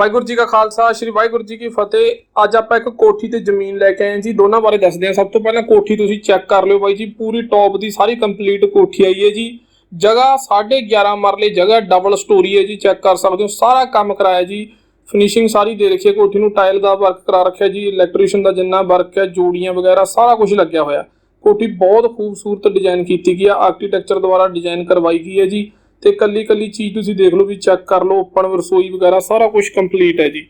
ਵਾਹਿਗੁਰੂ ਜੀ ਕਾ ਖਾਲਸਾ, ਸ੍ਰੀ ਵਾਹਿਗੁਰੂ ਜੀ ਕੀ ਫਤਿਹ। ਅੱਜ ਆਪਾਂ ਇੱਕ ਕੋਠੀ ਤੇ ਜ਼ਮੀਨ ਲੈ ਕੇ ਆਏ ਜੀ। ਦੋਨਾਂ ਬਾਰੇ ਦੱਸਦੇ ਹਾਂ। ਸਭ ਤੋਂ ਪਹਿਲਾਂ ਕੋਠੀ ਤੁਸੀਂ ਚੈੱਕ ਕਰ ਲਿਓ ਬਾਈ ਜੀ। ਪੂਰੀ ਟੌਪ ਦੀ ਸਾਰੀ ਕੰਪਲੀਟ ਕੋਠੀ ਆਈ ਹੈ ਜੀ। ਜਗ੍ਹਾ 11.5 ਮਰਲੇ ਜਗ੍ਹਾ, ਡਬਲ ਸਟੋਰੀ ਹੈ ਜੀ। ਚੈੱਕ ਕਰ ਸਕਦੇ ਹੋ। ਸਾਰਾ ਕੰਮ ਕਰਾਇਆ ਜੀ। ਫਿਨਿਸ਼ਿੰਗ ਸਾਰੀ ਦੇ ਰੱਖੀ ਹੈ। ਕੋਠੀ ਨੂੰ ਟਾਇਲ ਦਾ ਵਰਕ ਕਰਾ ਰੱਖਿਆ ਜੀ। ਇਲੈਕਟ੍ਰੀਸ਼ੀਅਨ ਦਾ ਜਿੰਨਾ ਵਰਕ ਹੈ, ਜੋੜੀਆਂ ਵਗੈਰਾ, ਸਾਰਾ ਕੁਝ ਲੱਗਿਆ ਹੋਇਆ। ਕੋਠੀ ਬਹੁਤ ਖੂਬਸੂਰਤ ਡਿਜ਼ਾਈਨ ਕੀਤੀ ਗਈ ਹੈ। ਆਰਕੀਟੈਕਚਰ ਦੁਆਰਾ ਡਿਜ਼ਾਈਨ ਕਰਵਾਈ ਗਈ ਹੈ ਜੀ। ਤੇ ਕੱਲੀ ਕੱਲੀ ਚੀਜ਼ ਤੁਸੀਂ ਦੇਖ ਲਓ ਵੀ ਚੈੱਕ ਕਰ ਲਓ ਓਪਨ ਰਸੋਈ ਵਗੈਰਾ, ਸਾਰਾ ਕੁਝ ਕੰਪਲੀਟ ਹੈ ਜੀ।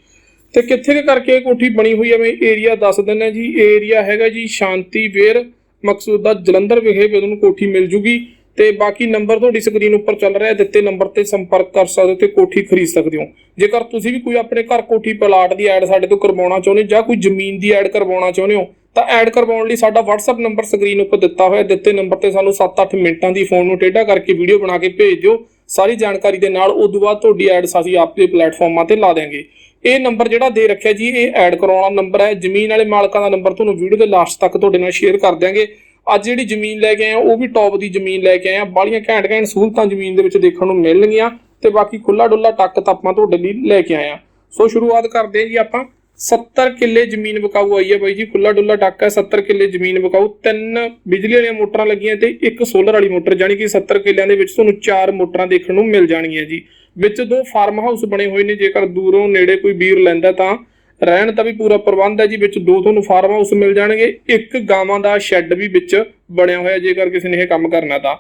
ਤੇ ਕਿੱਥੇ ਕੁ ਕਰਕੇ ਇਹ ਕੋਠੀ ਬਣੀ ਹੋਈ ਹੈ, ਮੈਂ ਏਰੀਆ ਦੱਸ ਦਿੰਦਾ ਜੀ। ਏਰੀਆ ਹੈਗਾ ਜੀ ਸ਼ਾਂਤੀ ਵੇਰ, ਮਕਸੂਦਾ ਜਲੰਧਰ ਵਿਖੇ ਵੀ ਤੁਹਾਨੂੰ ਕੋਠੀ ਮਿਲ ਜੂਗੀ। ਤੇ ਬਾਕੀ ਨੰਬਰ ਤੁਹਾਡੀ ਸਕਰੀਨ ਉੱਪਰ ਚੱਲ ਰਿਹਾ ਦਿੱਤੇ ਨੰਬਰ ਤੇ ਸੰਪਰਕ ਕਰ ਸਕਦੇ ਹੋ ਤੇ ਕੋਠੀ ਖਰੀਦ ਸਕਦੇ ਹੋ। ਜੇਕਰ ਤੁਸੀਂ ਵੀ ਕੋਈ ਆਪਣੇ ਘਰ ਕੋਠੀ ਪਲਾਟ ਦੀ ਐਡ ਸਾਡੇ ਤੋਂ ਕਰਵਾਉਣਾ ਚਾਹੁੰਦੇ ਹੋ ਜਾਂ ਕੋਈ ਜ਼ਮੀਨ ਦੀ ਐਡ ਕਰਵਾਉਣਾ ਚਾਹੁੰਦੇ ਹੋ ਤਾਂ ਐਡ ਕਰਵਾਉਣ ਲਈ ਸਾਡਾ WhatsApp ਨੰਬਰ ਸਕਰੀਨ ਉੱਪਰ ਦਿੱਤਾ ਹੋਇਆ, ਦਿੱਤੇ ਨੰਬਰ ਤੇ ਸਾਨੂੰ 7-8 ਮਿੰਟਾਂ ਦੀ ਫੋਨ ਨੂੰ ਟੇਢਾ ਕਰਕੇ ਵੀਡੀਓ ਬਣਾ ਕੇ ਭੇਜ ਦਿਓ ਸਾਰੀ ਜਾਣਕਾਰੀ ਦੇ ਨਾਲ ਉਸ ਤੋਂ ਬਾਅਦ ਤੁਹਾਡੀ ਐਡ ਅਸੀਂ ਆਪਦੇ ਪਲੇਟਫਾਰਮਾਂ ਤੇ ਲਾ ਦੇਵਾਂਗੇ ਇਹ ਨੰਬਰ ਜਿਹੜਾ ਦੇ ਰੱਖਿਆ ਜੀ, ਇਹ ਐਡ ਕਰਾਉਣ ਵਾਲਾ ਨੰਬਰ ਹੈ। ਜ਼ਮੀਨ ਵਾਲੇ ਮਾਲਕਾਂ ਦਾ ਨੰਬਰ ਤੁਹਾਨੂੰ ਵੀਡੀਓ ਦੇ ਲਾਸਟ ਤੱਕ ਤੁਹਾਡੇ ਨਾਲ ਸ਼ੇਅਰ ਕਰ ਦਿਆਂਗੇ। ਅੱਜ ਜਿਹੜੀ ਜ਼ਮੀਨ ਲੈ ਕੇ ਆਏ ਆ, ਉਹ ਵੀ ਟੌਪ ਦੀ ਜ਼ਮੀਨ ਲੈ ਕੇ ਆਏ ਆ। ਬਾਲੀਆਂ ਘੈਂਟ ਘੈਂਟ ਸਹੂਲਤਾਂ ਜ਼ਮੀਨ ਦੇ ਵਿੱਚ ਦੇਖਣ ਨੂੰ ਮਿਲਣਗੀਆਂ ਤੇ ਬਾਕੀ ਖੁੱਲਾ ਡੁੱਲਾ ਟੱਕ ਤਾਂ ਆਪਾਂ ਤੁਹਾਡੇ ਲਈ ਲੈ ਕੇ ਆਏ ਆ। ਸੋ ਸ਼ੁਰੂਆਤ ਕਰਦੇ ਹਾਂ ਜੀ ਆਪਾਂ। 70 ਕਿੱਲੇ ਜ਼ਮੀਨ ਵਿਕਾਊ ਆਈ ਹੈ ਬਾਈ ਜੀ ਖੁੱਲਾ ਡੁੱਲਾ ਟੱਕ ਹੈ 70 ਕਿੱਲੇ ਜ਼ਮੀਨ ਵਿਕਾਊ, ਤਿੰਨ ਬਿਜਲੀ ਵਾਲੀਆਂ ਮੋਟਰਾਂ ਲੱਗੀਆਂ ਤੇ ਇੱਕ ਸੋਲਰ ਵਾਲੀ ਮੋਟਰ ਜਾਨੀ ਕਿ 70 ਕਿੱਲਿਆਂ ਦੇ ਵਿੱਚ ਤੁਹਾਨੂੰ ਚਾਰ ਮੋਟਰਾਂ ਦੇਖਣ ਨੂੰ ਮਿਲ ਜਾਣਗੀਆਂ ਜੀ। ਵਿੱਚ ਦੋ ਫਾਰਮ ਹਾਊਸ ਬਣੇ ਹੋਏ ਨੇ, ਜੇਕਰ ਦੂਰੋਂ ਨੇੜੇ ਕੋਈ ਵੀਰ ਲੈਂਦਾ ਤਾਂ ਰਹਿਣ ਦਾ ਵੀ ਪੂਰਾ ਪ੍ਰਬੰਧ ਹੈ ਜੀ, ਵਿੱਚ ਦੋ ਤੁਹਾਨੂੰ ਫਾਰਮ ਹਾਊਸ ਮਿਲ ਜਾਣਗੇ, ਇੱਕ ਗਾਵਾਂ ਦਾ ਸ਼ੈੱਡ ਵੀ ਵਿੱਚ ਬਣਿਆ ਹੋਇਆ, ਜੇਕਰ ਕਿਸੇ ਨੇ ਇਹ ਕੰਮ ਕਰਨਾ ਤਾਂ।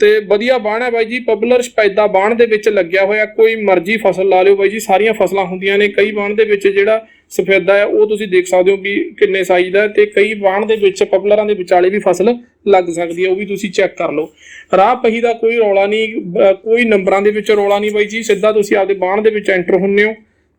ਤੇ ਵਧੀਆ ਬਾਣ ਹੈ ਬਾਈ ਜੀ ਪਪੂਲਰ ਸਪੈਦਾ ਬਾਣ ਦੇ ਵਿੱਚ ਲੱਗਿਆ ਹੋਇਆ, ਕੋਈ ਮਰਜ਼ੀ ਫਸਲ ਲਾ ਲਿਓ ਬਾਈ ਜੀ, ਸਾਰੀਆਂ ਫਸਲਾਂ ਹੁੰਦੀਆਂ ਨੇ, ਕਈ ਬਾਣ ਦੇ ਵਿੱਚ ਜਿਹੜਾ ਸਫੈਦਾ ਹੈ, ਉਹ ਤੁਸੀਂ ਦੇਖ ਸਕਦੇ ਹੋ ਵੀ ਕਿੰਨੇ ਸਾਈਜ਼ ਦਾ ਹੈ ਤੇ ਕਈ ਬਾਣ ਦੇ ਵਿੱਚ ਪਪੂਲਰਾਂ ਦੇ ਵਿਚਾਲੇ ਵੀ ਫਸਲ ਲੱਗ ਸਕਦੀ ਹੈ, ਉਹ ਵੀ ਤੁਸੀਂ ਚੈੱਕ ਕਰ ਲਓ। ਰਾਹ ਪਹੀ ਦਾ ਕੋਈ ਰੌਲਾ ਨਹੀਂ ਕੋਈ ਨੰਬਰਾਂ ਦੇ ਵਿੱਚ ਰੌਲਾ ਨਹੀਂ ਬਾਈ ਜੀ, ਸਿੱਧਾ ਤੁਸੀਂ ਆਪਦੇ ਬਾਣ ਦੇ ਵਿੱਚ ਐਂਟਰ ਹੁੰਨੇ ਹੋ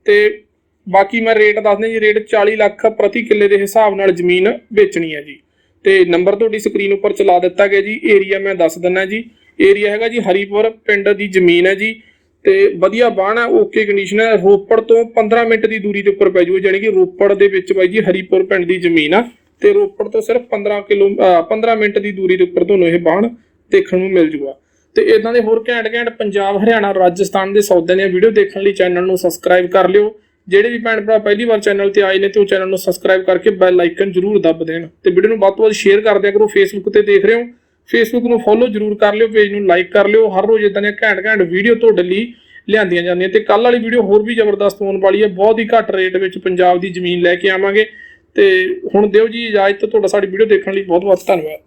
ਤੇ ਬਾਕੀ ਮੈਂ ਰੇਟ ਦੱਸਦੇ ਜੀ ਰੇਟ 40 ਲੱਖ ਪ੍ਰਤੀ ਕਿੱਲੇ ਦੇ ਹਿਸਾਬ ਨਾਲ ਜ਼ਮੀਨ ਵੇਚਣੀ ਹੈ ਜੀ। ਤੇ ਨੰਬਰ ਤੁਹਾਡੀ ਸਕਰੀਨ ਉੱਪਰ ਚਲਾ ਦਿੱਤਾ ਗਿਆ ਜੀ ਏਰੀਆ ਮੈਂ ਦੱਸ ਦਿੰਨਾ ਜੀ। ਏਰੀਆ ਹੈਗਾ ਜੀ ਹਰੀਪੁਰ, ਪਿੰਡ ਦੀ ਜ਼ਮੀਨ ਹੈ ਜੀ। ਤੇ ਵਧੀਆ ਬਾਣ ਹੈ ਓਕੇ ਕੰਡੀਸ਼ਨ ਹੈ। ਰੋਪੜ ਤੋਂ 15 ਮਿੰਟ ਦੀ ਦੂਰੀ ਦੇ ਉੱਪਰ ਪੈ ਜੂਗਾ, ਜਾਣੀ ਕਿ ਰੋਪੜ ਦੇ ਵਿੱਚ ਬਾਈ ਜੀ ਹਰੀਪੁਰ ਪਿੰਡ ਦੀ ਜ਼ਮੀਨ ਆ। ਤੇ ਰੋਪੜ ਤੋਂ ਸਿਰਫ 15 ਕਿਲੋ, ਅਹ 15 ਮਿੰਟ ਦੀ ਦੂਰੀ ਦੇ ਉੱਪਰ ਤੁਹਾਨੂੰ ਇਹ ਬਾਣ ਦੇਖਣ ਨੂੰ ਮਿਲ ਜੂਗਾ। ਤੇ ਇਦਾਂ ਦੇ ਹੋਰ ਘੈਂਟ ਘੈਂਟ ਪੰਜਾਬ ਹਰਿਆਣਾ ਰਾਜਸਥਾਨ ਦੇ ਸੌਦਿਆਂ ਦੀਆਂ ਵੀਡੀਓ ਦੇਖਣ ਲਈ ਚੈਨਲ ਨੂੰ ਸਬਸਕ੍ਰਾਈਬ ਕਰ ਲਿਓ। ਜਿਹੜੇ ਵੀ ਭੈਣ ਭਰਾ ਪਹਿਲੀ ਵਾਰ ਚੈਨਲ ਤੇ ਆਏ ਨੇ ਤੇ ਉਹ ਚੈਨਲ ਨੂੰ ਸਬਸਕ੍ਰਾਈਬ ਕਰਕੇ ਬੈਲ ਆਈਕਨ ਜ਼ਰੂਰ ਦੱਬ ਦੇਣ। ਤੇ ਵੀਡੀਓ ਨੂੰ ਵੱਧ ਤੋਂ ਵੱਧ ਸ਼ੇਅਰ ਕਰ ਦਿਆ ਕਰੋ ਫੇਸਬੁੱਕ ਤੇ ਦੇਖ ਰਹੇ ਹੋ। ਫੇਸਬੁੱਕ ਨੂੰ ਫੋਲੋ ਜ਼ਰੂਰ ਕਰ ਲਿਓ ਪੇਜ ਨੂੰ ਲਾਈਕ ਕਰ ਲਿਓ। ਹਰ ਰੋਜ਼ ਇਦਾਂ ਦੀਆਂ ਘੈਂਟ ਘੈਂਟ ਵੀਡੀਓ ਤੁਹਾਡੇ ਲਈ ਲਿਆਂਦੀਆਂ ਜਾਂਦੀਆਂ। ਤੇ ਕੱਲ ਵਾਲੀ ਵੀਡੀਓ ਹੋਰ ਵੀ ਜ਼ਬਰਦਸਤ ਹੋਣ ਵਾਲੀ ਹੈ। ਬਹੁਤ ਹੀ ਘੱਟ ਰੇਟ ਵਿੱਚ ਪੰਜਾਬ ਦੀ ਜ਼ਮੀਨ ਲੈ ਕੇ ਆਵਾਂਗੇ। ਤੇ ਹੁਣ ਦਿਓ ਜੀ ਇਜਾਜ਼ਤ, ਤੁਹਾਡਾ ਸਾਡੀ ਵੀਡੀਓ ਦੇਖਣ ਲਈ ਬਹੁਤ ਬਹੁਤ ਧੰਨਵਾਦ।